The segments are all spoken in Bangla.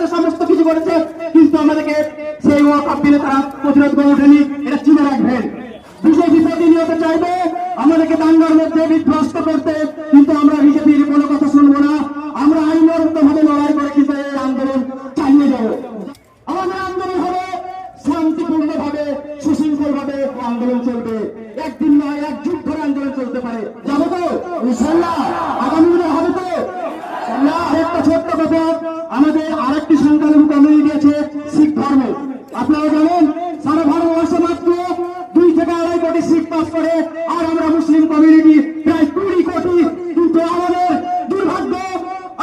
করেছে সমস্ত কিছু করেছে, কিন্তু আমাদেরকে সেই ওয়াকাপ বিলে তারা প্রতিরোধ করে ওঠেনি, এটা চিনে রাখবেন বিজেপি প্রতিনিয়ত চাইবে, আমাদেরকে দাঙ্গার মধ্যে বিধ্বস্ত করতে, কিন্তু আমরা বিজেপির কোনো কথা শুনব না। আমরা আইনগত ভাবে লড়াই করে কিন্তু এই আন্দোলন চালিয়ে যাব। আমাদের আন্দোলন হবে শান্তিপূর্ণ ভাবে সুশৃঙ্খল ভাবে আন্দোলন চলবে। একদিন নয়, এক যুগ ধরে আন্দোলন চলতে পারে। যাব তো? ইনশাল্লাহ। আগামী দিনে হবে তো? ছোট্ট কথা। আমাদের আরেকটি সংখ্যালঘু কমিউনিটি আছে শিখ ধর্ম। আপনারা জানেন, সারা ভারতবর্ষে মাত্র দুই থেকে আড়াই কোটি শিখ বাস করে, আর আমরা মুসলিম কমিউনিটি প্রায় কুড়ি কোটি। কিন্তু আমাদের দুর্ভাগ্য,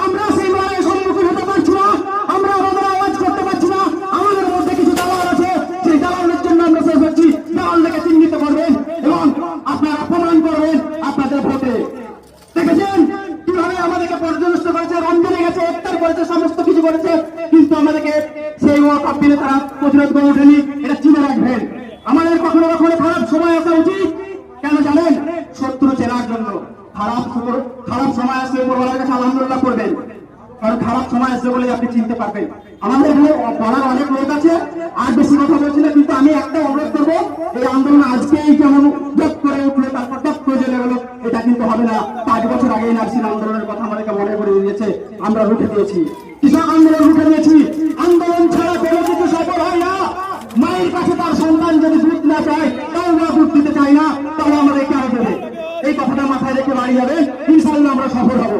আমরা সেই লড়াইয়ের সম্মুখীন হতে পারছি না, আমরা আমাদের আওয়াজ করতে পারছি না। আমাদের মধ্যে কিছু দালাল আছে, সেই দালালের জন্য আমরা শেষ হচ্ছি। দালালকে চিহ্নিত করবেন। কীভাবে করেছে রঞ্জনে গেছে ইফতার করেছে সমস্ত কিছু করেছে, কিন্তু আমাদেরকে সেই ওয়াকাপ বিলে তারা প্রতিরোধ করে ওঠেনি, এটা চিনে রাখবেন আমাদের কখনো কখনো খারাপ সময় আসা উচিত। কেন জানেন? শত্রু চেনার জন্য। খারাপ খারাপ সময় আসলে উপরওয়ালার কাছে আলহামদুলিল্লাহ করবেন কারণ খারাপ সময় আসবে বলে আপনি চিনতে পারবেন। আমাদের এখানে পাড়ার অনেক লোক আছে, আর বেশি কথা বলছি না, কিন্তু আমি একটা অনুরোধ করব, এই আন্দোলন আজকেই যেমন বছর আগে নার্সিং আন্দোলনের কথা আমাদেরকে মনে করে দিয়েছে, আমরা রুখে দিয়েছি। কৃষক আন্দোলন রুখে দিয়েছি? আন্দোলন ছাড়া কোনো কিছু সফল হয় না। মায়ের কাছে তার সন্তান যদি দুধ না চায় তাও না দুধ দিতে চায় না, তাও আমাদের কেন দেবে। এই কথাটা মাথায় রেখে বাড়ি যাবে ইনশাল্লাহ আমরা সফল হব।